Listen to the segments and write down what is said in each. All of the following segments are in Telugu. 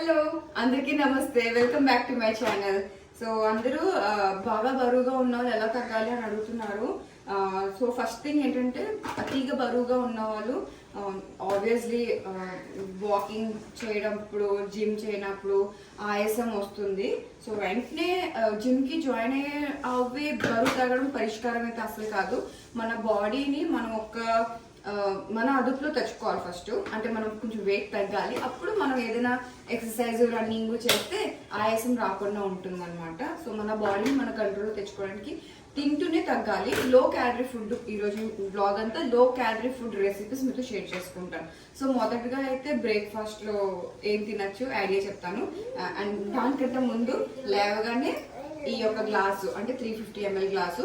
హలో అందరికీ నమస్తే. Welcome back to my channel so అందరూ బాగా బరువుగా ఉన్న వాళ్ళు ఎలా తగ్గాలి అని అడుగుతున్నారు. సో ఫస్ట్ థింగ్ ఏంటంటే అతిగా బరువుగా ఉన్న వాళ్ళు ఆబ్వియస్లీ వాకింగ్ చేయడప్పుడు జిమ్ చేయనప్పుడు ఆయాసం వస్తుంది. సో వెంటనే జిమ్కి జాయిన్ అయ్యే అవి బరువు తగ్గడం పరిష్కారం అయితే అసలు కాదు. మన బాడీని మనం ఒక మన అదుపులో తెచ్చుకోవాలి ఫస్ట్ అంటే మనం కొంచెం వెయిట్ తగ్గాలి. అప్పుడు మనం ఏదైనా ఎక్సర్సైజ్ రన్నింగ్ చేస్తే ఆయాసం రాకుండా ఉంటుంది అనమాట సో మన బాడీని మన కంట్రోల్లో తెచ్చుకోవడానికి తింటూనే తగ్గాలి. లో క్యాలరీ ఫుడ్ ఈరోజు బ్లాగ్ అంతా లో క్యాలరీ ఫుడ్ రెసిపీస్ మీతో షేర్ చేసుకుంటాను. సో మొదటగా అయితే బ్రేక్ఫాస్ట్లో ఏం తినచ్చు? ఐడియా చెప్తాను. అండ్ దానికంటే ముందు లేవగానే ఈ యొక్క గ్లాసు అంటే three fifty ml glass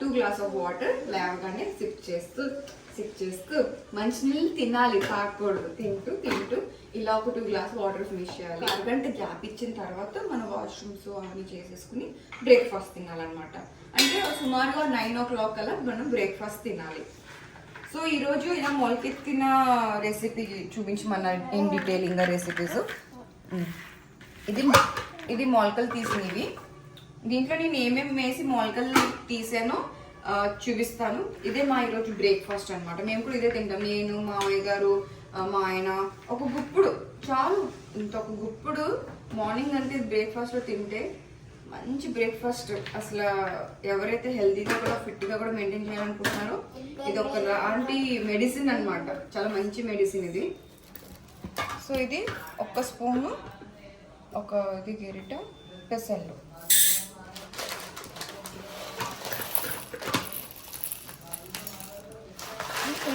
two glass of water లేవగానే సిప్ చేస్తూ సిప్ చేస్తూ మంచినీళ్ళు తినాలి తాగకూడదు. తింటూ తింటూ ఇలా ఒక టూ గ్లాస్ వాటర్ ఫినిష్ చేయాలి. అరగంట గ్యాప్ ఇచ్చిన తర్వాత మన వాష్రూమ్స్ అవన్నీ చేసేసుకుని బ్రేక్ఫాస్ట్ తినాలన్నమాట. అంటే సుమారుగా నైన్ ఓ క్లాక్ కల్లా మనం బ్రేక్ఫాస్ట్ తినాలి. సో ఈరోజు ఇలా మొలకెత్తిన రెసిపీ చూపించమన్న ఇన్ డీటెయిలింగ్ రెసిపీస్ ఇది ఇది మొలకలు తీసినవి దీంట్లో నేను ఏమేమి వేసి మొలకలు తీసానో చూపిస్తాను. ఇదే మా ఈరోజు బ్రేక్ఫాస్ట్ అనమాట మేము కూడా ఇదే తింటాం. నేను మావయ్య గారు మా ఆయన. ఒక గుప్పుడు చాలు. ఇంత ఒక గుప్పుడు మార్నింగ్ అంటే బ్రేక్ఫాస్ట్లో తింటే మంచి బ్రేక్ఫాస్ట్ అసలు ఎవరైతే హెల్తీగా కూడా ఫిట్గా కూడా మెయింటైన్ చేయాలనుకుంటున్నారో ఇది ఒక లాంటి మెడిసిన్ అన్నమాట. చాలా మంచి మెడిసిన్ ఇది. సో ఇది ఒక్క స్పూను ఒక ఇది గెరిట పెసళ్ళు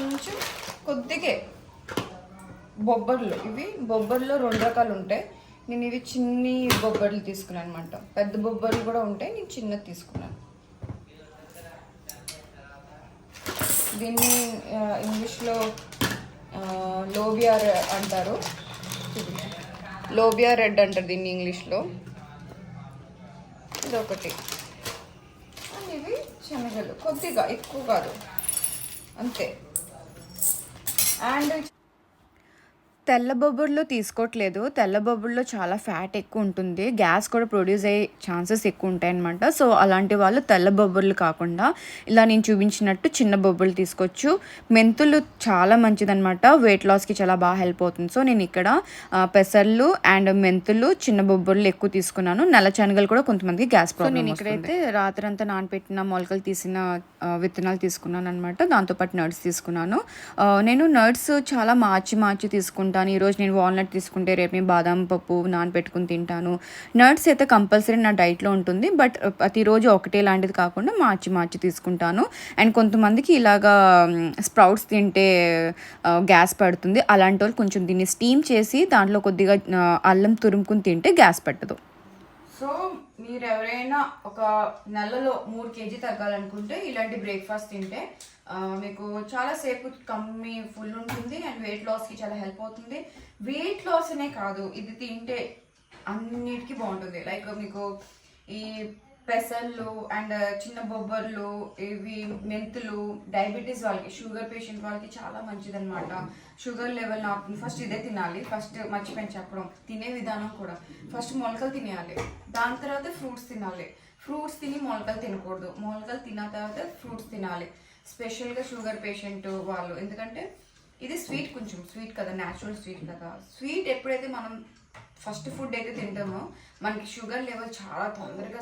కొంచెం కొద్దిగే బొబ్బర్లు. ఇవి బొబ్బర్లో రెండు రకాలు ఉంటాయి. నేను ఇవి చిన్ని బొబ్బర్లు తీసుకున్నాను అనమాట పెద్ద బొబ్బర్లు కూడా ఉంటాయి. నేను చిన్నది తీసుకున్నాను. దీన్ని ఇంగ్లీష్లో లోబియార్ లోబియా అంటారు లోబియా రెడ్ అంటారు దీన్ని ఇంగ్లీష్లో. ఇది ఒకటి ఇవి శనగలు. కొద్దిగా ఎక్కువ కాదు. అంతే. అండ్ తెల్ల బొబ్బర్లో తీసుకోవట్లేదు తెల్ల బొబ్బర్లో చాలా ఫ్యాట్ ఎక్కువ ఉంటుంది. గ్యాస్ కూడా ప్రొడ్యూస్ అయ్యే ఛాన్సెస్ ఎక్కువ ఉంటాయి అనమాట సో అలాంటి వాళ్ళు తెల్ల బొబ్బర్లు కాకుండా ఇలా నేను చూపించినట్టు చిన్న బొబ్బర్లు తీసుకోవచ్చు. మెంతులు చాలా మంచిదన్నమాట. వెయిట్ లాస్కి చాలా బాగా హెల్ప్ అవుతుంది. సో నేను ఇక్కడ పెసర్లు అండ్ మెంతులు చిన్న బొబ్బర్లు ఎక్కువ తీసుకున్నాను. నల్ల శనగలు కూడా కొంతమందికి గ్యాస్ ప్రాబ్లమ్ నేను ఇక్కడైతే రాత్రి అంతా నానపెట్టిన మొలకలు తీసిన విత్తనాలు తీసుకున్నాను అనమాట దాంతోపాటు నట్స్ తీసుకున్నాను. నేను నట్స్ చాలా మార్చి మార్చి తీసుకుంటాను. ఈరోజు నేను వాల్నట్ తీసుకుంటే రేపు నేను బాదం పప్పు నానబెట్టుకుని తింటాను. నట్స్ అయితే కంపల్సరీ నా డైట్లో ఉంటుంది. బట్ ప్రతిరోజు ఒకటే లాంటిది కాకుండా మార్చి మార్చి తీసుకుంటాను. అండ్ కొంతమందికి ఇలాగా స్ప్రౌట్స్ తింటే గ్యాస్ పడుతుంది. అలాంటి వాళ్ళు కొంచెం దీన్ని స్టీమ్ చేసి దాంట్లో కొద్దిగా అల్లం తురుముకుని తింటే గ్యాస్ పట్టదు. సో మీరు ఎవరైనా ఒక నెలలో మూడు కేజీ తగ్గాలనుకుంటే ఇలాంటి బ్రేక్ఫాస్ట్ తింటే మీకు చాలా సేపు కమ్మి ఫుల్ ఉంటుంది అండ్ వెయిట్ లాస్కి చాలా హెల్ప్ అవుతుంది. వెయిట్ లాస్ అనే కాదు ఇది తింటే అన్నిటికీ బాగుంటుంది. లైక్ మీకు ఈ పెసళ్ళు అండ్ చిన్న బొబ్బర్లు ఇవి మెంతులు డయాబెటీస్ వాళ్ళకి షుగర్ పేషెంట్ వాళ్ళకి చాలా మంచిదన్నమాట. షుగర్ లెవెల్ ఆపుతుంది ఫస్ట్ ఇదే తినాలి. ఫస్ట్ మర్చిపోయిన చెప్పడం. తినే విధానం కూడా. ఫస్ట్ మొలకలు తినేయాలి. దాని తర్వాత ఫ్రూట్స్ తినాలి. ఫ్రూట్స్ తిని మొలకలు తినకూడదు. మొలకలు తిన్న తర్వాత ఫ్రూట్స్ తినాలి. స్పెషల్గా షుగర్ పేషెంట్ వాళ్ళు. ఎందుకంటే ఇది స్వీట్ కొంచెం స్వీట్ కదా న్యాచురల్ స్వీట్ కదా. స్వీట్ ఎప్పుడైతే మనం ఫస్ట్ ఫుడ్ అయితే తింటామో మనకి షుగర్ లెవెల్ చాలా తొందరగా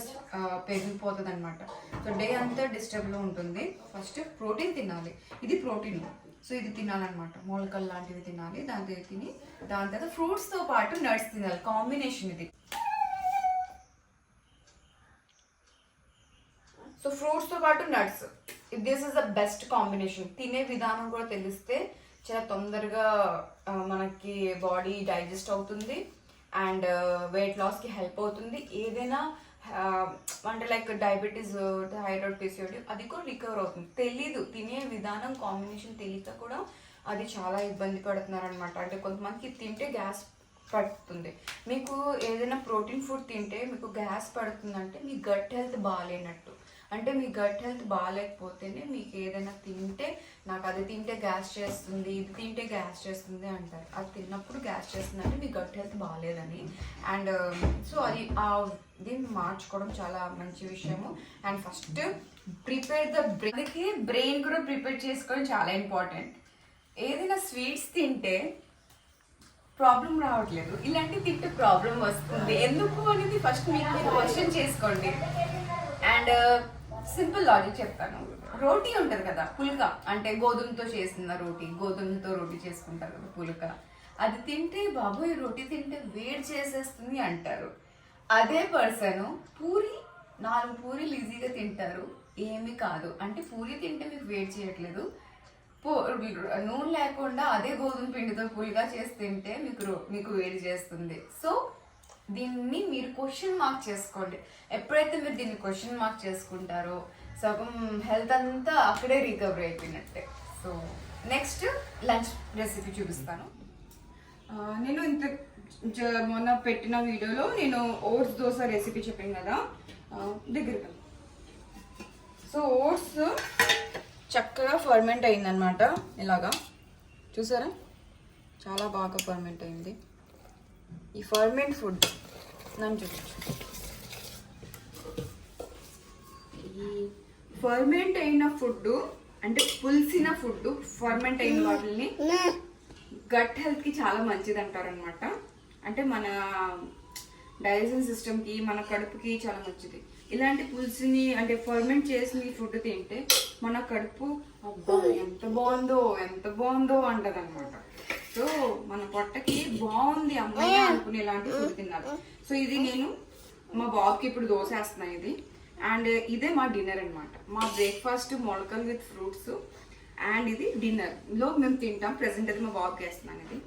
పెరిగిపోతుంది అనమాట సో డే అంతా డిస్టర్బ్లో ఉంటుంది. ఫస్ట్ ప్రోటీన్ తినాలి. ఇది ప్రోటీన్. సో ఇది తినాలన్నమాట. మొలకలు లాంటివి తినాలి. దాంతో తిని దాని తర్వాత ఫ్రూట్స్తో పాటు నట్స్ తినాలి. కాంబినేషన్ ఇది. సో ఫ్రూట్స్తో పాటు nuts. This is the best combination తినే విధానం కూడా తెలిస్తే చాలా తొందరగా మనకి బాడీ డైజెస్ట్ అవుతుంది అండ్ వెయిట్ లాస్కి హెల్ప్ అవుతుంది. ఏదైనా అంటే లైక్ డయాబెటీస్ థైరాయిడ్ పీసీఓడి అది కూడా రికవర్ అవుతుంది. తెలీదు తినే విధానం కాంబినేషన్ తెలియక కూడా అది చాలా ఇబ్బంది పడుతున్నారు అనమాట అంటే కొంతమందికి తింటే గ్యాస్ పడుతుంది. మీకు ఏదైనా ప్రోటీన్ ఫుడ్ తింటే మీకు గ్యాస్ పడుతుందంటే మీ గట్ హెల్త్ బాగాలేనట్టు అంటే మీ గట్ హెల్త్ బాగాలేకపోతేనే మీకు ఏదైనా తింటే నాకు అది తింటే గ్యాస్ చేస్తుంది ఇది తింటే గ్యాస్ చేస్తుంది అంటారు. అది తిన్నప్పుడు గ్యాస్ చేస్తుంది అంటే మీ గట్ హెల్త్ బాగాలేదని అండ్ సో అది ఆ దీన్ని మార్చుకోవడం చాలా మంచి విషయము. And first prepare the brain brain కూడా ప్రిపేర్ చేసుకోవడం చాలా ఇంపార్టెంట్ ఏదైనా స్వీట్స్ తింటే ప్రాబ్లం రావట్లేదు. ఇలాంటివి తింటే ప్రాబ్లం వస్తుంది. ఎందుకు అనేది ఫస్ట్ మీకు క్వశ్చన్ చేసుకోండి. అండ్ సింపుల్ లాజిక్ చెప్తాను రోటీ ఉంటుంది కదా పుల్క. అంటే గోధుమతో చేసిన రోటీ గోధుమతో రోటీ చేసుకుంటారు కదా పుల్క. అది తింటే బాబోయ్ రోటీ తింటే వేడి చేసేస్తుంది అంటారు. అదే పర్సన్ పూరి నాలుగు పూరీలు ఈజీగా తింటారు. ఏమీ కాదు. అంటే పూరి తింటే మీకు వేడి చేయట్లేదు. పో- నూనె లేకుండా అదే గోధుమ పిండితో పులిగా చేసి తింటే మీకు రో- మీకు వేడి చేస్తుంది. సో దీన్ని మీరు క్వశ్చన్ మార్క్ చేసుకోండి. ఎప్పుడైతే మీరు దీన్ని క్వశ్చన్ మార్క్ చేసుకుంటారో సగం హెల్త్ అంతా అక్కడే రికవర్ అయిపోయినట్టే. సో నెక్స్ట్ లంచ్ రెసిపీ చూపిస్తాను. నేను ఇంత జ- మొన్న పెట్టిన వీడియోలో నేను ఓట్స్ దోశ రెసిపీ చెప్పాను కదా దగ్గర సో ఓట్స్ చక్కగా ఫర్మెంట్ అయిందనమాట ఇలాగా. చూసారా? చాలా బాగా ఫర్మెంట్ అయింది. ఈ ఫర్మెంట్ ఫుడ్ నన్ను చూపించు ఈ ఫర్మెంట్ అయిన ఫుడ్ అంటే పులిసిన ఫుడ్ ఫర్మెంట్ అయిన వాటిని గట్ హెల్త్కి చాలా మంచిది అంటారనమాట అంటే మన డైజెషన్ సిస్టమ్కి మన కడుపుకి చాలా మంచిది. ఇలాంటి పులుసుని అంటే ఫర్మెంట్ చేసిన ఫుడ్ తింటే మన కడుపు అబ్బా ఎంత బాగుందో ఎంత బాగుందో అంటది అనమాట సో మన పొట్టకి బాగుంది అమ్మాయి అనుకునే ఇలాంటి ఫుడ్ తిన్నారు. సో ఇది నేను మా బాబుకి ఇప్పుడు దోశ వేస్తున్నాను ఇది. అండ్ ఇదే మా డిన్నర్ అన్నమాట. మా బ్రేక్ఫాస్ట్ మొలకలు విత్ ఫ్రూట్స్ అండ్ ఇది డిన్నర్లో మేము తింటాం. ప్రెసెంట్ అది మా బాబుకి వేస్తున్నాను ఇది.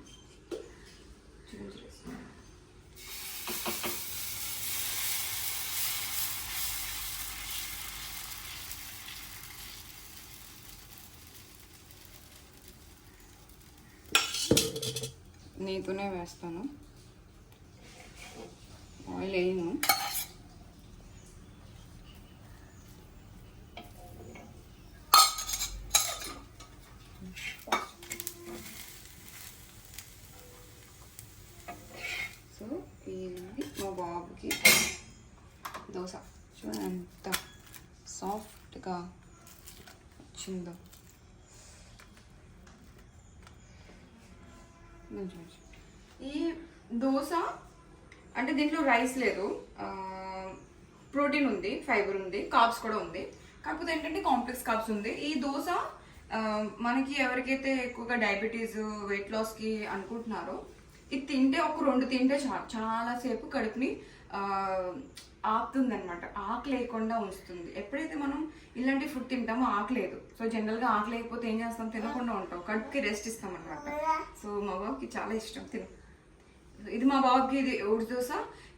నీతోనే వేస్తాను. ఆయిల్ వేయను సో ఇది మా బాబుకి దోశ చూడండి ఎంత సాఫ్ట్గా వచ్చిందో మంచి మంచి ఈ దోశ అంటే దీంట్లో రైస్ లేదు. ప్రోటీన్ ఉంది ఫైబర్ ఉంది కాప్స్ కూడా ఉంది. కాకపోతే ఏంటంటే కాంప్లెక్స్ కాప్స్ ఉంది. ఈ దోశ మనకి ఎవరికైతే ఎక్కువగా డయాబెటీస్ వెయిట్ లాస్కి అనుకుంటున్నారో ఇది తింటే ఒక రెండు తింటే చాలు చాలాసేపు కడుపుని ఆపుతుంది అనమాట ఆకు లేకుండా ఉంచుతుంది. ఎప్పుడైతే మనం ఇలాంటి ఫుడ్ తింటామో ఆకు లేదు. సో జనరల్గా ఆకు లేకపోతే ఏం చేస్తాం? తినకుండా ఉంటాం. కడుపుకి రెస్ట్ ఇస్తాం అనమాట సో మా బాబుకి చాలా ఇష్టం. తిను. ఇది మా బాబుకి ఇది ఓట్స్ దోశ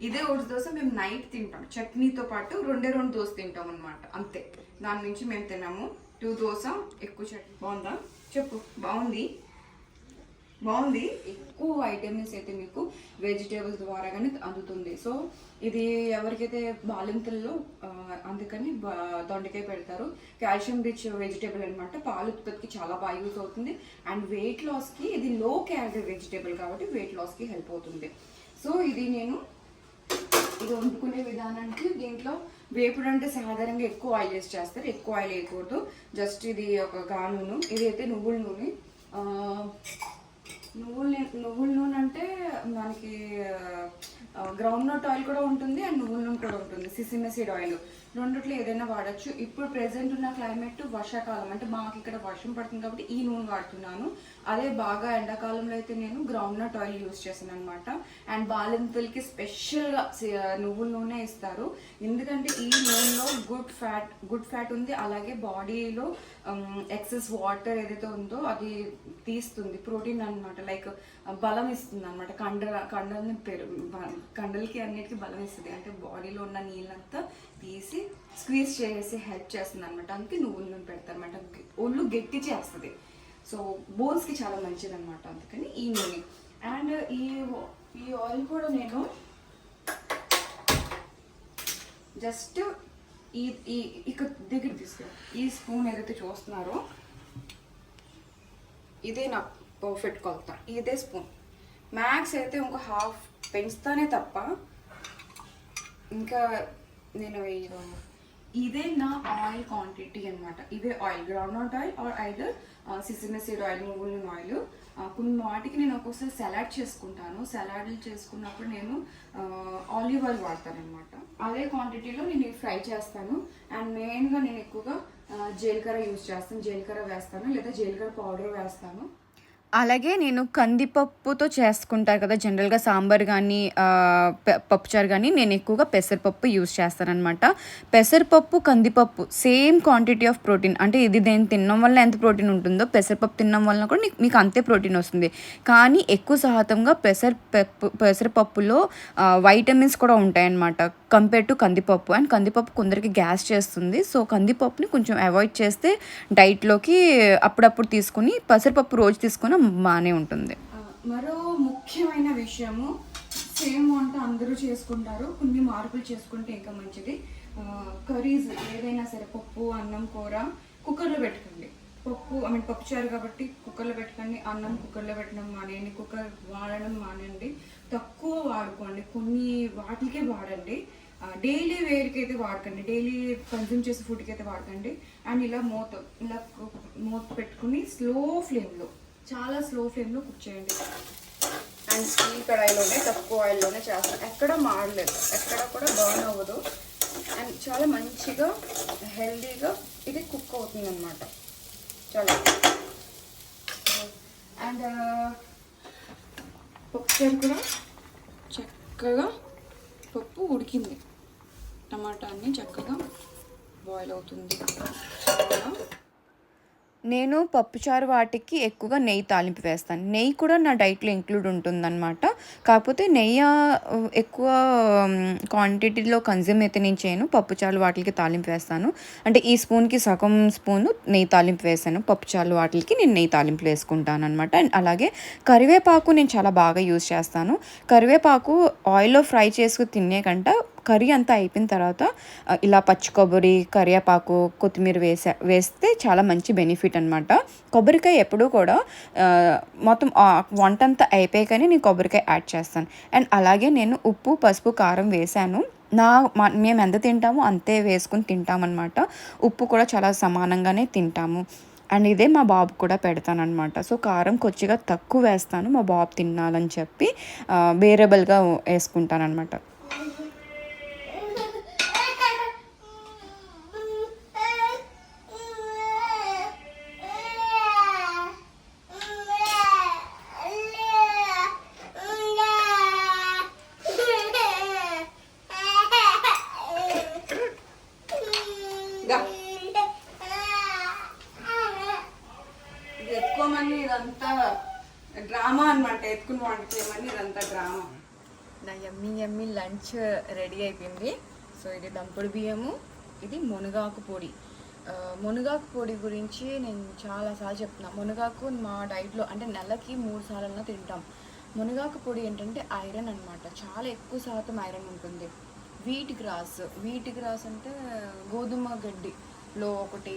ఇదే ఓట్స్ దోశ మేము నైట్ తింటాం. చట్నీతో పాటు రెండే రెండు దోశ తింటాం అనమాట అంతే. దాని నుంచి మేము తిన్నాము టూ దోశ ఎక్కువ చట్నీ. బాగుందా? చెప్పు. బాగుంది? బాగుంది. ఎక్కువ వైటమిన్స్ అయితే మీకు వెజిటేబుల్స్ ద్వారా కానీ అందుతుంది. సో ఇది ఎవరికైతే బాలింతల్లో అందుకని దొండకాయ పెడతారు. కాల్షియం రిచ్ వెజిటేబుల్ అనమాట పాల ఉత్పత్తికి చాలా బాగా యూస్ అవుతుంది. అండ్ వెయిట్ లాస్కి ఇది లో క్యాలరీ వెజిటేబుల్ కాబట్టి వెయిట్ లాస్కి హెల్ప్ అవుతుంది. సో ఇది నేను ఇది వండుకునే విధానానికి దీంట్లో వేపుడు అంటే సాధారణంగా ఎక్కువ ఆయిల్ వేసి చేస్తారు. ఎక్కువ ఆయిల్ వేయకూడదు. జస్ట్ ఇది ఒక గా నూనె ఇదైతే నువ్వుల నూనె. నువ్వుల నువ్వుల నూనె అంటే మనకి గ్రౌండ్ నట్ ఆయిల్ కూడా ఉంటుంది అండ్ నువ్వుల నూనె కూడా ఉంటుంది సిసిమ సీడ్ ఆయిల్ రెండిట్లో ఏదైనా వాడచ్చు. ఇప్పుడు ప్రెసెంట్ ఉన్న క్లైమేట్ వర్షాకాలం. అంటే మాకు ఇక్కడ వర్షం పడుతుంది కాబట్టి ఈ నూనె వాడుతున్నాను. అదే బాగా ఎండాకాలంలో అయితే నేను గ్రౌండ్ నట్ ఆయిల్ యూస్ చేశాను అనమాట అండ్ బాలింతలకి స్పెషల్గా నువ్వుల నూనె ఇస్తారు. ఎందుకంటే ఈ నూనెలో గుడ్ ఫ్యాట్ గుడ్ ఫ్యాట్ ఉంది. అలాగే బాడీలో ఎక్సెస్ వాటర్ ఏదైతే ఉందో అది తీస్తుంది. ప్రోటీన్ అన్నమాట. లైక్ బలం ఇస్తుంది అనమాట కండ కండల్ని పెరు కండలకి అన్నిటికీ బలం ఇస్తుంది. అంటే బాడీలో ఉన్న నీళ్ళంతా తీసి స్క్వీజ్ చేసి హెల్ప్ చేస్తుంది అనమాట అందుకే నువ్వుల నూనె పెడతారు అనమాట ఒళ్ళు గట్టి చేస్తుంది. సో బోన్స్కి చాలా మంచిది అనమాట అందుకని ఈ నూనె. అండ్ ఈ ఈ ఆయిల్ కూడా నేను జస్ట్ ఈ ఈ ఇక్కడ దగ్గర తీసుకో. ఈ స్పూన్ ఏదైతే చూస్తున్నారో ఇదే నా పర్ఫెక్ట్ కొలత. ఇదే స్పూన్. మ్యాక్స్ అయితే ఇంకో హాఫ్ పెంచుతానే తప్ప ఇంకా నేను వేయను ఇదే నా ఆయిల్ క్వాంటిటీ అనమాట ఇదే oil groundnut oil or either sesame seed oil నువ్వుల నూనె ఆయిల్ కొన్ని వాటికి నేను ఒక్కోసారి సలాడ్ చేసుకుంటాను. సలాడ్లు చేసుకున్నప్పుడు నేను ఆలివ్ ఆయిల్ వాడతాను అనమాట అదే క్వాంటిటీలో నేను ఫ్రై చేస్తాను. అండ్ మెయిన్గా నేను ఎక్కువగా జీలకర్ర యూజ్ చేస్తాను. జీలకర్ర వేస్తాను. లేదా జీలకర్ర పౌడర్ వేస్తాను. అలాగే నేను కందిపప్పుతో చేసుకుంటారు కదా జనరల్గా సాంబార్ కానీ పప్పుచారు కానీ నేను ఎక్కువగా పెసరపప్పు యూస్ చేస్తానన్నమాట. పెసరపప్పు కందిపప్పు సేమ్ క్వాంటిటీ ఆఫ్ ప్రోటీన్. అంటే ఇది దేని తినడం వల్ల ఎంత ప్రోటీన్ ఉంటుందో పెసరపప్పు తినడం వల్ల కూడా మీకు అంతే ప్రోటీన్ వస్తుంది. కానీ ఎక్కువ శాతంగా పెసర పెసరపప్పులో వైటమిన్స్ కూడా ఉంటాయన్నమాట. కంపేర్ టు కందిపప్పు. అండ్ కందిపప్పు కొందరికి గ్యాస్ చేస్తుంది. సో కందిపప్పుని కొంచెం అవాయిడ్ చేస్తే డైట్లోకి అప్పుడప్పుడు తీసుకుని పెసరపప్పు రోజు తీసుకుని బాగానే ఉంటుంది. మరో ముఖ్యమైన విషయము సేమ్ వంట అందరూ చేసుకుంటారు. కొన్ని మార్పులు చేసుకుంటే ఇంకా మంచిది. కర్రీస్ ఏదైనా సరే పప్పు అన్నం కూర కుక్కర్లో పెట్టుకోండి. పప్పు ఐ మీన్ పప్పు చారు కాబట్టి కుక్కర్లో పెట్టుకోండి. అన్నం కుక్కర్లో పెట్టడం మానేయండి. కుక్కర్ వాడడం మానేయండి. తక్కువ వాడుకోండి. కొన్ని వాటికే వాడండి. డైలీ వేర్కి అయితే వాడకండి. డైలీ కన్జ్యూమ్ చేసే ఫుడ్కి అయితే వాడకండి. అండ్ ఇలా మూత ఇలా మూత పెట్టుకుని స్లో ఫ్లేమ్లో చాలా స్లో ఫ్లేమ్లో కుక్ చేయండి. అండ్ స్టీల్ కడాయిలోనే తక్కువ ఆయిల్లోనే చేస్తాం. ఎక్కడ మాడలేదు. ఎక్కడ కూడా బర్న్ అవ్వదు. అండ్ చాలా మంచిగా హెల్దీగా ఇది కుక్ అవుతుంది అనమాట చాలా అండ్ uh, పప్పుచారు కూడా చక్కగా పప్పు ఉడికింది. టమాటా అన్ని చక్కగా బాయిల్ అవుతుంది. చాలా నేను పప్పుచారు వాటికి ఎక్కువగా నెయ్యి తాలింపు వేస్తాను. నెయ్యి కూడా నా డైట్లో ఇంక్లూడ్ ఉంటుందన్నమాట. కాకపోతే నెయ్యి ఎక్కువ క్వాంటిటీలో కన్జ్యూమ్ అయితే నేను చేయను. పప్పుచారు వాటికి తాలింపు వేస్తాను. అంటే ఈ స్పూన్కి సగం స్పూను నెయ్యి తాలింపు వేసాను. పప్పుచారు వాటికి నేను నెయ్యి తాలింపు వేసుకుంటాను అనమాట అండ్ అలాగే కరివేపాకు నేను చాలా బాగా యూజ్ చేస్తాను. కరివేపాకు ఆయిల్లో ఫ్రై చేసుకు తినే కంట కర్రీ అంతా అయిపోయిన తర్వాత ఇలా పచ్చి కొబ్బరి కరివేపాకు కొత్తిమీర వేసా వేస్తే చాలా మంచి బెనిఫిట్ అనమాట కొబ్బరికాయ ఎప్పుడూ కూడా మొత్తం వంట అంతా అయిపోయాకనే నేను కొబ్బరికాయ యాడ్ చేస్తాను. అండ్ అలాగే నేను ఉప్పు పసుపు కారం వేసాను. నా మేము ఎంత తింటామో అంతే వేసుకుని తింటామన్నమాట. ఉప్పు కూడా చాలా సమానంగానే తింటాము. అండ్ ఇదే మా బాబు కూడా పెడతానమాట సో కారం కొద్దిగా తక్కువ వేస్తాను మా బాబు తినాలని చెప్పి వేరబుల్గా వేసుకుంటానమాట అనమాట గా. ఇది ఎత్తుకోమని ఇదంతా డ్రామా అనమాట ఎత్తుకుని వంట చేయమని ఇదంతా డ్రామా నా యమ్మీ యమ్మీ లంచ్ రెడీ అయిపోయింది. సో ఇది దంపుడు బియ్యము ఇది మునగాకు పొడి. మునగాకు పొడి గురించి నేను చాలాసార్లు చెప్తున్నా. మునగాకు మా డైట్లో అంటే నెలకి మూడు సార్లు తింటాం. మునగాకు పొడి ఏంటంటే ఐరన్ అన్నమాట. చాలా ఎక్కువ శాతం ఐరన్ ఉంటుంది. వీట్ గ్రాస్ వీట్ గ్రాస్ అంటే గోధుమ గడ్డిలో ఒకటి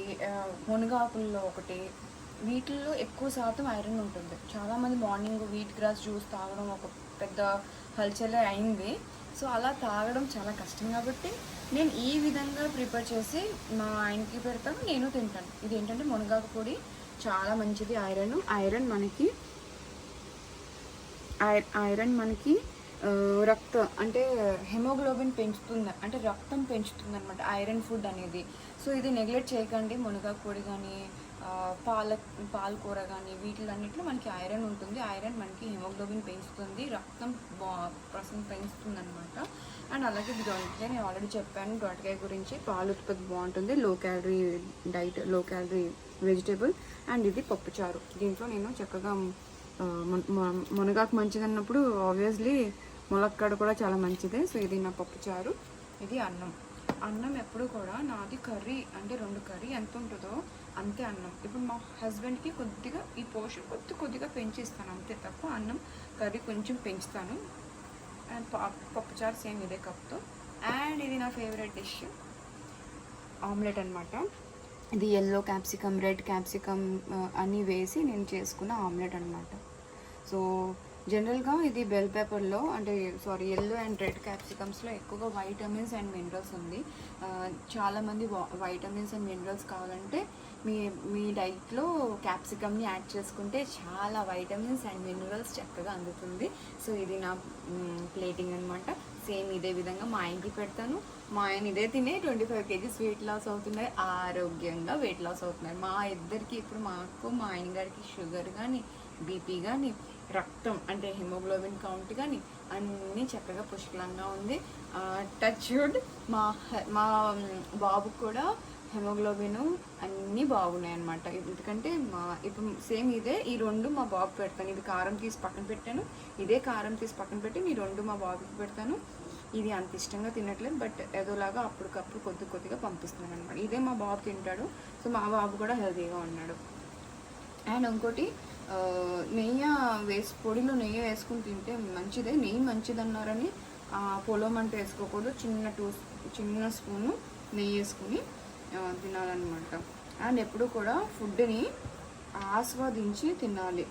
మునగాకుల్లో ఒకటి. వీటిల్లో ఎక్కువ శాతం ఐరన్ ఉంటుంది. చాలామంది మార్నింగ్ వీట్ గ్రాస్ జ్యూస్ తాగడం ఒక పెద్ద కల్చర్లే అయింది. సో అలా తాగడం చాలా కష్టం కాబట్టి నేను ఈ విధంగా ప్రిపేర్ చేసి మా ఆయనకి పెడతాను నేను తింటాను. ఇది ఏంటంటే మునగాకు పొడి చాలా మంచిది ఐరన్. ఐరన్ మనకి ఐరన్ మనకి రక్త అంటే హెమోగ్లోబిన్ పెంచుతుంది అంటే రక్తం పెంచుతుంది అనమాట ఐరన్ ఫుడ్ అనేది. సో ఇది నెగ్లెక్ట్ చేయకండి మునగాకూడి కానీ పాల పాలకూర కానీ వీటిలన్నింటిలో మనకి ఐరన్ ఉంటుంది. ఐరన్ మనకి హెమోగ్లోబిన్ పెంచుతుంది రక్తం ప్రసం పెంచుతుంది అనమాట అండ్ అలాగే ఇది దొండకాయ నేను ఆల్రెడీ చెప్పాను దొండకాయ గురించి. పాలు ఉత్పత్తి బాగుంటుంది లో క్యాలరీ డైట్లో క్యాలరీ వెజిటేబుల్ అండ్ ఇది పప్పుచారు దీంట్లో నేను చక్కగా మునగాకు మంచిది అన్నప్పుడు ఆబ్వియస్లీ ములక్కాడ కూడా చాలా మంచిదే. సో ఇది నా పప్పుచారు ఇది అన్నం. అన్నం ఎప్పుడు కూడా నాది కర్రీ అంటే రెండు కర్రీ ఎంత ఉంటుందో అంతే అన్నం. ఇప్పుడు మా హస్బెండ్కి కొద్దిగా ఈ పోషన్ కొద్ది కొద్దిగా పెంచిస్తాను అంతే తప్ప. అన్నం కర్రీ కొంచెం పెంచుతాను. అండ్ పప్పుచారు సేమ్ ఇదే కప్తో అండ్ ఇది నా ఫేవరెట్ డిష్. ఆమ్లెట్ అనమాట ఇది ఎల్లో క్యాప్సికమ్ రెడ్ క్యాప్సికమ్ అన్నీ వేసి నేను చేసుకున్న ఆమ్లెట్ అనమాట సో జనరల్గా ఇది బెల్ పేపర్లో అంటే సారీ ఎల్లో అండ్ రెడ్ క్యాప్సికమ్స్లో ఎక్కువగా వైటమిన్స్ అండ్ మినరల్స్ ఉంది. చాలామంది వైటమిన్స్ అండ్ మినరల్స్ కావాలంటే మీ మీ డైట్లో క్యాప్సికమ్ని యాడ్ చేసుకుంటే చాలా వైటమిన్స్ అండ్ మినరల్స్ చక్కగా అందుతుంది. సో ఇది నా ప్లేటింగ్ అనమాట సేమ్ ఇదే విధంగా మా ఆయనకి పెడతాను. మా ఆయన ఇదే తినే twenty five kgs weight loss అవుతున్నాయి. ఆరోగ్యంగా వెయిట్ లాస్ అవుతున్నారు మా ఇద్దరికి ఇప్పుడు మాకు మా ఆయన గారికి షుగర్ కానీ బీపీ కానీ రక్తం అంటే హిమోగ్లోబిన్ కౌంట్ కానీ అన్నీ చక్కగా పుష్కలంగా ఉంది. టచ్ వుడ్ మా మా బాబు కూడా హెమోగ్లోబిన్ అన్నీ బాగున్నాయి అనమాట ఎందుకంటే మా ఇప్పుడు సేమ్ ఇదే ఈ రెండు మా బాబు పెడతాను. ఇది కారం తీసి పక్కన పెట్టాను. ఇదే కారం తీసి పక్కన పెట్టి ఈ రెండు మా బాబుకి పెడతాను. ఇది అంత ఇష్టంగా తినట్లేదు బట్ ఏదోలాగా అప్పటికప్పుడు కొద్ది కొద్దిగా పంపిస్తున్నాను అనమాట ఇదే మా బాబు తింటాడు. సో మా బాబు కూడా హెల్తీగా ఉన్నాడు. అండ్ ఇంకోటి నెయ్యి వేసి పొడిలో నెయ్యి వేసుకుని తింటే మంచిదే. నెయ్యి మంచిది అన్నారని పొలం అంటే వేసుకోకూడదు. చిన్న టూ చిన్న స్పూను నెయ్యి వేసుకుని తినాలన్నమాట. అండ్ ఎప్పుడు కూడా ఫుడ్ని ఆస్వాదించి తినాలి.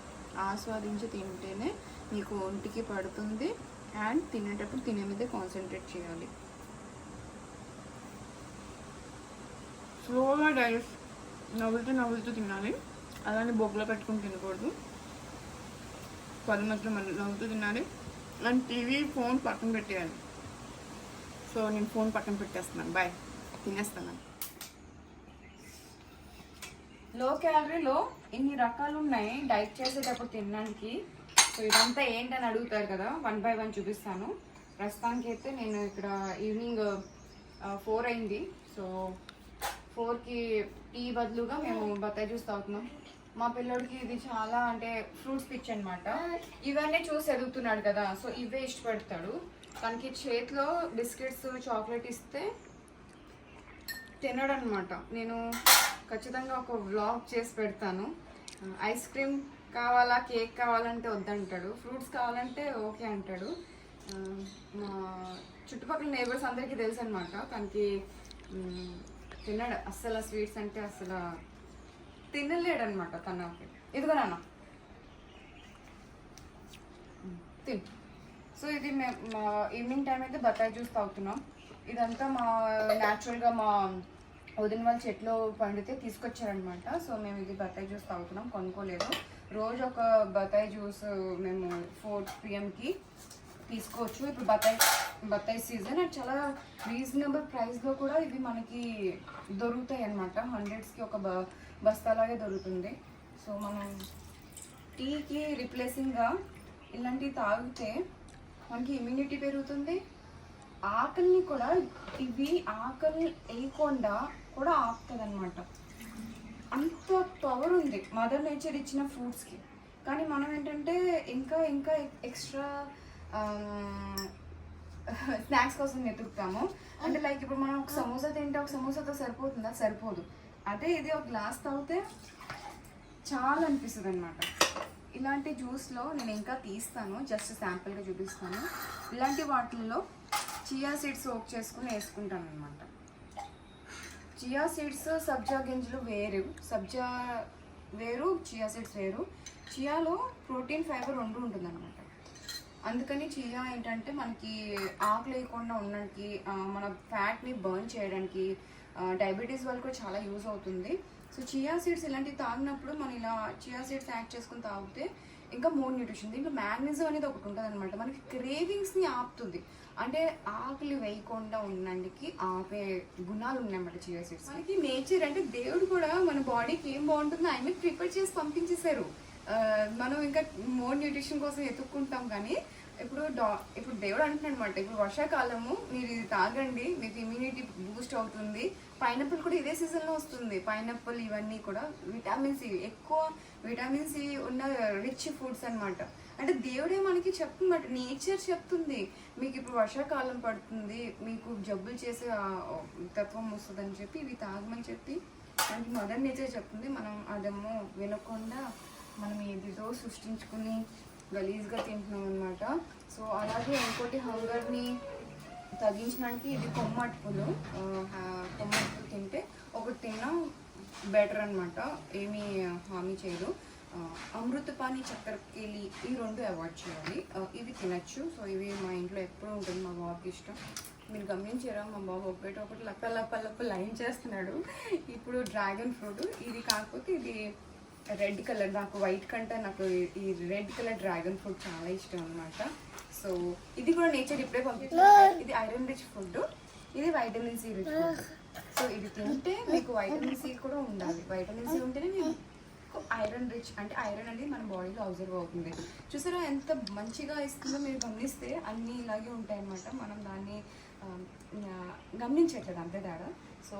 ఆస్వాదించి తింటేనే మీకు ఒంటికి పడుతుంది అండ్ తినేటప్పుడు తినే మీద కాన్సన్ట్రేట్ చేయాలి. స్లోగా డైజెస్ట్ నవ్వులుతూ నవ్వులుతూ తినాలి. అలానే బొగ్గులో పెట్టుకుని తినకూడదు. పది మధ్యలో మళ్ళీ నవ్వుతూ తినాలి. అండ్ టీవీ ఫోన్ పక్కన పెట్టేయాలి. సో నేను ఫోన్ పక్కన పెట్టేస్తున్నాను. బాయ్. తినేస్తాను. లో క్యాలరీలో ఇన్ని రకాలు ఉన్నాయి డైట్ చేసేటప్పుడు తినడానికి. సో ఇదంతా ఏంటని అడుగుతారు కదా వన్ బై వన్ చూపిస్తాను. ప్రస్తుతానికి అయితే నేను ఇక్కడ ఈవినింగ్ ఫోర్ అయింది. సో ఫోర్కి టీ బదులుగా మేము బత్తాయి జ్యూస్ తాగుతున్నాం. మా పిల్లోడికి ఇది చాలా అంటే ఫ్రూట్స్ పిచ్ అనమాట ఇవన్నీ చూసి ఎదుగుతున్నాడు కదా సో ఇవే ఇష్టపడతాడు. తనకి చేతిలో బిస్కెట్స్ చాక్లెట్ ఇస్తే తినడనమాట నేను ఖచ్చితంగా ఒక వ్లాగ్ చేసి పెడతాను. ఐస్ క్రీమ్ కావాలా కేక్ కావాలంటే వద్దంటాడు. ఫ్రూట్స్ కావాలంటే ఓకే అంటాడు. మా చుట్టుపక్కల నేబర్స్ అందరికీ తెలుసు అనమాట తనకి మ్, తినడు. అస్సలు స్వీట్స్ అంటే అసలు తినలేడు అనమాట తనకి ఇదిగో నాన్న. తిన్. సో ఇది మేము మా ఈవినింగ్ టైం అయితే బత్తాయి జ్యూస్ తాగుతున్నాం. ఇదంతా మా న్యాచురల్గా మా వదిన వాళ్ళ చెట్లు పండితే తీసుకొచ్చారనమాట. సో మేము ఇది బత్తాయి జ్యూస్ తాగుతున్నాం కొనుక్కోలేదు. రోజు ఒక బత్తాయి జ్యూస్ మేము ఫోర్ పిఎంకి తీసుకోవచ్చు. ఇప్పుడు బత్తాయి బత్తాయి సీజన్ అండ్ చాలా రీజనబుల్ ప్రైస్లో కూడా ఇవి మనకి దొరుకుతాయి అనమాట హండ్రెడ్స్కి ఒక బ బస్తాలాగే దొరుకుతుంది. సో మనం టీకి రిప్లేసింగ్గా ఇలాంటివి తాగితే మనకి ఇమ్యూనిటీ పెరుగుతుంది. ఆకలిని కూడా ఇవి ఆకలి వేయకుండా కూడా ఆపుతుంది అనమాట అంత పవర్ ఉంది. మదర్ నేచర్ ఇచ్చిన ఫ్రూట్స్కి కానీ మనం ఏంటంటే ఇంకా ఇంకా ఎక్స్ట్రా స్నాక్స్ కోసం వెతుకుతాము. అంటే లైక్ ఇప్పుడు మనం ఒక సమోసా తింటే ఒక సమోసాతో సరిపోతుందా? సరిపోదు. అదే ఇది ఒక గ్లాస్ తాగితే చాలా అనిపిస్తుంది అనమాట ఇలాంటి జ్యూస్లో నేను ఇంకా తీస్తాను జస్ట్ శాంపుల్గా చూపిస్తాను. ఇలాంటి వాటిల్లో చియా సీడ్స్ ఓక్ చేసుకుని వేసుకుంటాను అనమాట చియా సీడ్స్ సబ్జా గింజలు వేరు సబ్జా వేరు చియా సీడ్స్ వేరు. చియాలో ప్రోటీన్ ఫైబర్ రెండు ఉంటుంది అనమాట అందుకని చియా ఏంటంటే మనకి ఆకు లేకుండా ఉండడానికి మన ఫ్యాట్ని బర్న్ చేయడానికి డయాబెటీస్ వల్ల కూడా చాలా యూజ్ అవుతుంది. సో చియా సీడ్స్ ఇలాంటివి తాగినప్పుడు మనం ఇలా చియా సీడ్స్ యాడ్ చేసుకుని తాగితే ఇంకా మోర్ న్యూట్రిషన్ దీంట్లో మ్యాగ్నీజియం అనేది ఒకటి ఉంటుంది అనమాట మనకి క్రేవింగ్స్ని ఆపుతుంది. అంటే ఆకలి వేయకుండా ఉండడానికి ఆపే గుణాలు ఉన్నాయన్నమాట చియా సీడ్స్ మనకి నేచర్ అంటే దేవుడు కూడా మన బాడీకి ఏం బాగుంటుందో ఆయన ప్రిపేర్ చేసి పంపించేశారు. మనం ఇంకా మోర్ న్యూట్రిషన్ కోసం ఎత్తుక్కుంటాం కానీ ఇప్పుడు డా ఇప్పుడు దేవుడు అంటున్నాడు అనమాట ఇప్పుడు వర్షాకాలము మీరు ఇది తాగండి మీకు ఇమ్యూనిటీ బూస్ట్ అవుతుంది. పైనాపిల్ కూడా ఇదే సీజన్లో వస్తుంది. పైనాపిల్ ఇవన్నీ కూడా విటామిన్ సి ఎక్కువ విటామిన్ సి ఉన్న రిచ్ ఫుడ్స్ అన్నమాట. అంటే దేవుడే మనకి చెప్తుందన్నమాట నేచర్ చెప్తుంది. మీకు ఇప్పుడు వర్షాకాలం పడుతుంది మీకు జబ్బులు చేసే తత్వం తత్వం వస్తుందని చెప్పి ఇవి తాగమని చెప్పి మనకి మదర్ నేచర్ చెప్తుంది. మనం అదేమో వినకుండా మనం ఏదిదో సృష్టించుకుని గలీజ్గా తింటున్నాం అనమాట సో అలాగే ఇంకోటి హంగర్ని తగ్గించడానికి ఇది కొమ్మ కొమ్మట్టుపులు కొమ్మ తింటే ఒకటి తిన్నా బెటర్ అనమాట ఏమీ హామీ చేయదు. అమృతపాని అమృతపాణి చక్కెరకేళి ఈ రెండు అవాయిడ్ చేయాలి. ఇవి తినచ్చు. సో ఇవి మా ఇంట్లో ఎప్పుడూ ఉంటుంది మా బాబుకి ఇష్టం. మీరు గమనించారా? మా బాబు ఒకటి ఒకటి లప్ప లప్ప లప్ప లైన్ చేస్తున్నాడు. ఇప్పుడు డ్రాగన్ ఫ్రూట్ ఇది కాకపోతే ఇది రెడ్ కలర్ నాకు వైట్ కంటే నాకు ఈ- రెడ్ కలర్ డ్రాగన్ ఫ్రూట్ చాలా ఇష్టం అనమాట సో ఇది కూడా నేచర్ ఇప్పుడే పంపిస్తుంది ఇది ఐరన్ రిచ్ ఫుడ్. ఇది vitamin C rich food. So ఇది తింటే మీకు వైటమిన్ సి కూడా ఉండాలి. వైటమిన్ సి ఉంటేనే మీకు ఐరన్ రిచ్ అంటే ఐరన్ అనేది మన బాడీలో అబ్జర్వ్ అవుతుంది. చూసారా ఎంత మంచిగా ఇస్తుందో మీరు గమనిస్తే అన్నీ ఇలాగే ఉంటాయన్నమాట. మనం దాన్ని గమనించట్లేదు అంతే తేడా. సో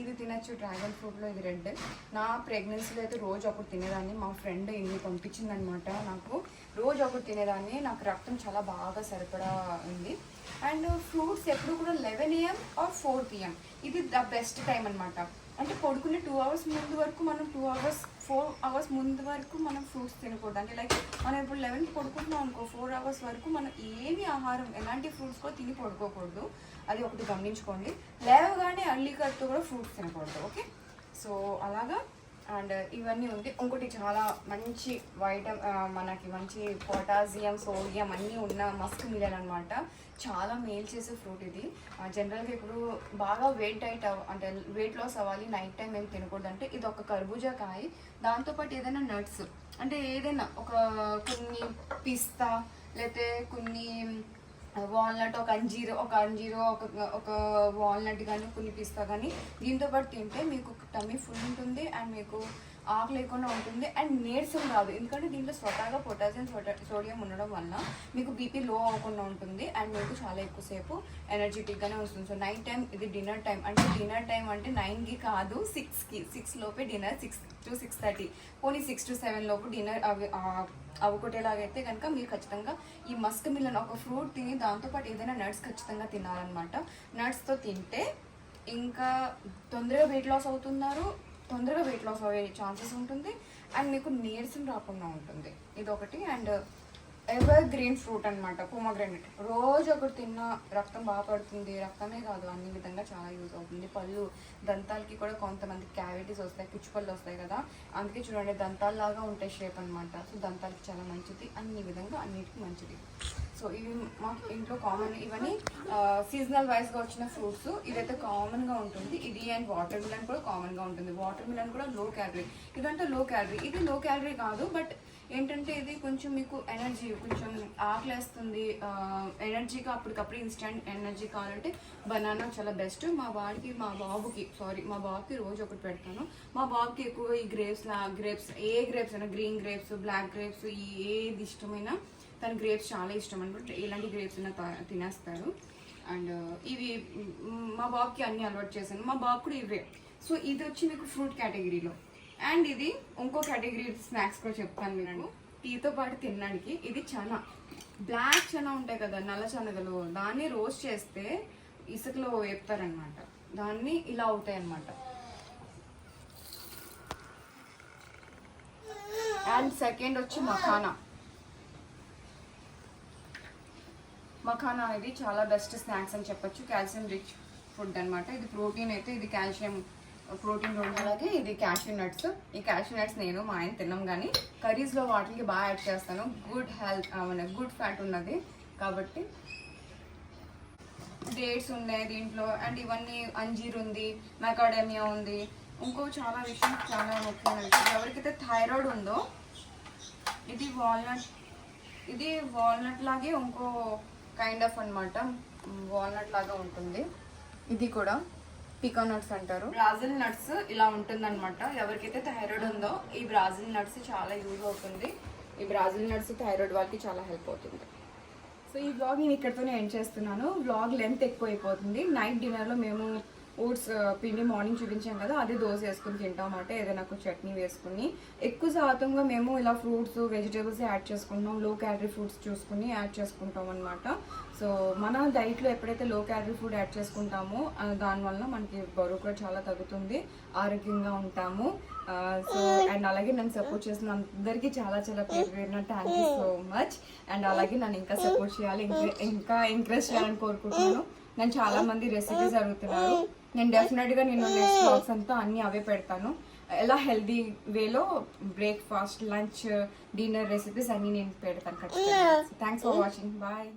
ఇది తినచ్చు డ్రాగన్ ఫ్రూట్లో ఇది రెడ్. నా ప్రెగ్నెన్సీలో అయితే రోజు ఒకటి తినేదాన్ని. మా ఫ్రెండ్ ఇన్ని పంపించిందనమాట నాకు. రోజు ఒకటి తినేదాన్ని. నాకు రక్తం చాలా బాగా సరిపడా ఉంది. అండ్ ఫ్రూట్స్ ఎప్పుడు కూడా eleven AM or four PM ఇది ద బెస్ట్ టైం అనమాట అంటే పడుకునే టూ అవర్స్ ముందు వరకు మనం టూ అవర్స్ ఫోర్ అవర్స్ ముందు వరకు మనం ఫ్రూట్స్ తినకూడదు. అంటే లైక్ మనం ఇప్పుడు లెవెన్కి పడుకుంటున్నాం అనుకో ఫోర్ అవర్స్ వరకు మనం ఏమి ఆహారం ఎలాంటి ఫ్రూట్స్ కూడా తిని పడుకోకూడదు. అది ఒకటి గమనించుకోండి. లేవగానే అర్లీ కూడా ఫ్రూట్స్ తినకూడదు. ఓకే సో అలాగా అండ్ ఇవన్నీ ఉంది ఇంకోటి చాలా మంచి వైటమ్ మనకి మంచి పొటాసియం సోడియం అన్నీ ఉన్న మస్క్ మిలన్ అనమాట చాలా మేల్ చేసే ఫ్రూట్ ఇది. జనరల్గా ఇప్పుడు బాగా వెయిట్ డైట్ అంటే వెయిట్ లాస్ అవ్వాలి నైట్ టైం ఏం తినకూడదు అంటే ఇది ఒక కర్బూజా కాయ దాంతోపాటు ఏదైనా నట్స్ అంటే ఏదైనా ఒక కొన్ని పిస్తా లేకపోతే కొన్ని వాల్నట్ ఒక అంజీరో ఒక అంజీరో ఒక ఒక వాల్నట్ కానీ కొన్ని పిస్తా కానీ దీంతో పాటు తింటే మీకు టమ్మీ ఫుల్ ఉంటుంది అండ్ మీకు ఆకు లేకుండా ఉంటుంది అండ్ నీరసం రాదు. ఎందుకంటే దీంట్లో స్వతహాగా పొటాషియం సోడియం ఉండడం వల్ల మీకు బీపీ లో అవ్వకుండా ఉంటుంది అండ్ మీకు చాలా ఎక్కువసేపు ఎనర్జెటిక్గానే వస్తుంది. సో నైట్ టైం ఇది డిన్నర్ టైం అంటే డిన్నర్ టైం అంటే నైన్కి కాదు సిక్స్కి సిక్స్ లోపే dinner six to six thirty. పోనీ సిక్స్ టు సెవెన్ లోపు డిన్నర్ అవి అవ్వకొట్టేలాగైతే కనుక మీరు ఖచ్చితంగా ఈ మస్క్ మిల్లన్ ఒక ఫ్రూట్ తిని దాంతోపాటు ఏదైనా నట్స్ ఖచ్చితంగా తినాలన్నమాట. నట్స్తో తింటే ఇంకా తొందరగా వెయిట్ లాస్ అవుతున్నారు. తొందరగా వెయిట్ లాస్ అయ్యే ఛాన్సెస్ ఉంటుంది. అండ్ మీకు నీరసం రాకుండా ఉంటుంది. ఇది ఒకటి అండ్ ఎవర్ గ్రీన్ ఫ్రూట్ అనమాట పొమగ్రానైట్ రోజు ఒకటి తిన్న రక్తం బాగా పడుతుంది. రక్తమే కాదు అన్ని విధంగా చాలా యూజ్ అవుతుంది. పళ్ళు దంతాలకి కూడా కొంతమంది క్యావిటీస్ వస్తాయి పుచ్చిపళ్ళు వస్తాయి కదా. అందుకే చూడండి దంతాల్లాగా ఉంటాయి షేప్ అనమాట సో దంతాలకి చాలా మంచిది. అన్ని విధంగా అన్నిటికీ మంచిది. సో ఇవి మాకు ఇంట్లో కామన్ ఇవన్నీ సీజనల్ వైజ్గా వచ్చిన ఫ్రూట్స్ ఇదైతే కామన్గా ఉంటుంది. ఇది అండ్ వాటర్ మిలన్ కూడా కామన్గా ఉంటుంది. వాటర్ మిలన్ కూడా లో క్యాలరీ ఇదంటే లో క్యాలరీ ఇది లో క్యాలరీ కాదు బట్ ఏంటంటే ఇది కొంచెం మీకు ఎనర్జీ కొంచెం ఆకలేస్తుంది ఎనర్జీగా అప్పటికప్పుడు ఇన్స్టెంట్ ఎనర్జీ కావాలంటే బనానా చాలా బెస్ట్ మా వాడికి మా బాబుకి సారీ మా బాబుకి రోజు ఒకటి పెడతాను. మా బాబుకి ఎక్కువ ఈ గ్రేప్స్ గ్రేప్స్ ఏ గ్రేప్స్ అయినా గ్రీన్ గ్రేప్స్ బ్లాక్ గ్రేప్స్ ఈ ఏది ఇష్టమైనా తన గ్రేప్స్ చాలా ఇష్టం అనమాట ఎలాంటి గ్రేప్స్ తా- తినేస్తాడు అండ్ ఇవి మ్, బాబుకి అన్ని అలవాటు చేశాను. మా బాబు కూడా ఇవే. సో ఇది వచ్చి మీకు ఫ్రూట్ కేటగిరీలో. అండ్ ఇది ఇంకో కేటగిరీ స్నాక్స్ కూడా చెప్తాను మీరు టీతో పాటు తినడానికి ఇది చనా. బ్లాక్ చనా ఉంటాయి కదా నల్ల శనగలు దాన్ని రోస్ట్ చేస్తే ఇసుకలో వేపుతారనమాట. దాన్ని ఇలా అవుతాయి అన్నమాట అండ్ సెకండ్ వచ్చి మఖానా. మఖానా అనేది చాలా బెస్ట్ స్నాక్స్ అని చెప్పొచ్చు. కాల్షియం రిచ్ ఫుడ్ అన్నమాట. ఇది ప్రోటీన్ అయితే ఇది కాల్షియం ప్రోటీన్ అలాగే ఇది క్యాష్యూ నట్స్ ఈ క్యాష్యూ నట్స్ నేను మా ఆయన తిన్నాం కానీ కర్రీస్లో వాటికి బాగా యాడ్ చేస్తాను. గుడ్ హెల్త్ గుడ్ ఫ్యాట్ ఉన్నది కాబట్టి. డేట్స్ ఉన్నాయి దీంట్లో. అండ్ ఇవన్నీ అంజీర్ ఉంది మెకాడమియా ఉంది. ఇంకో చాలా విషయం చాలా ముఖ్యమైన విషయం ఎవరికైతే థైరాయిడ్ ఉందో ఇది వాల్నట్ ఇది వాల్నట్ లాగే ఇంకో కైండ్ ఆఫ్ అన్నమాట. వాల్నట్ లాగా ఉంటుంది. ఇది కూడా పికా నట్స్ అంటారు. బ్రాజిల్ నట్స్ ఇలా ఉంటుందన్నమాట. ఎవరికైతే థైరాయిడ్ ఉందో ఈ బ్రాజిల్ నట్స్ చాలా యూజ్ అవుతుంది. ఈ బ్రాజిల్ నట్స్ థైరాయిడ్ వాళ్ళకి చాలా హెల్ప్ అవుతుంది. సో ఈ వ్లాగ్ నేను ఇక్కడితోనే ఎండ్ చేస్తున్నాను. వ్లాగ్ లెంత్ ఎక్కువ అయిపోతుంది నైట్ డిన్నర్లో మేము ఓట్స్ పిండి మార్నింగ్ చూపించాం కదా అదే దోశ వేసుకుని తింటాం అన్నమాట ఏదైనా ఒక చట్నీ వేసుకుని. ఎక్కువ శాతంగా మేము ఇలా ఫ్రూట్స్ వెజిటేబుల్స్ యాడ్ చేసుకుంటాం లో క్యాలరీ ఫుడ్స్ చూసుకుని యాడ్ చేసుకుంటాం అనమాట సో మన డైట్లో ఎప్పుడైతే లో క్యాలరీ ఫుడ్ యాడ్ చేసుకుంటామో దానివల్ల మనకి బరువు కూడా చాలా తగ్గుతుంది ఆరోగ్యంగా ఉంటాము. సో అండ్ అలాగే నన్ను సపోర్ట్ చేసిన అందరికీ చాలా చాలా పేరు పేరున thank you so much and అలాగే నన్ను ఇంకా సపోర్ట్ చేయాలి ఇంకా ఇంకా ఎంకరేజ్ చేయాలని కోరుకుంటున్నాను. నేను చాలా మంది రెసిపీస్ అడుగుతున్నారు. నేను డెఫినెట్గా నేను నెక్స్ట్ బ్లాగ్స్ అంతా అన్ని అవే పెడతాను. ఎలా హెల్దీ వేలో బ్రేక్ఫాస్ట్ లంచ్ డిన్నర్ రెసిపీస్ అన్ని నేను పెడతాను ఖచ్చితంగా. Thanks for watching bye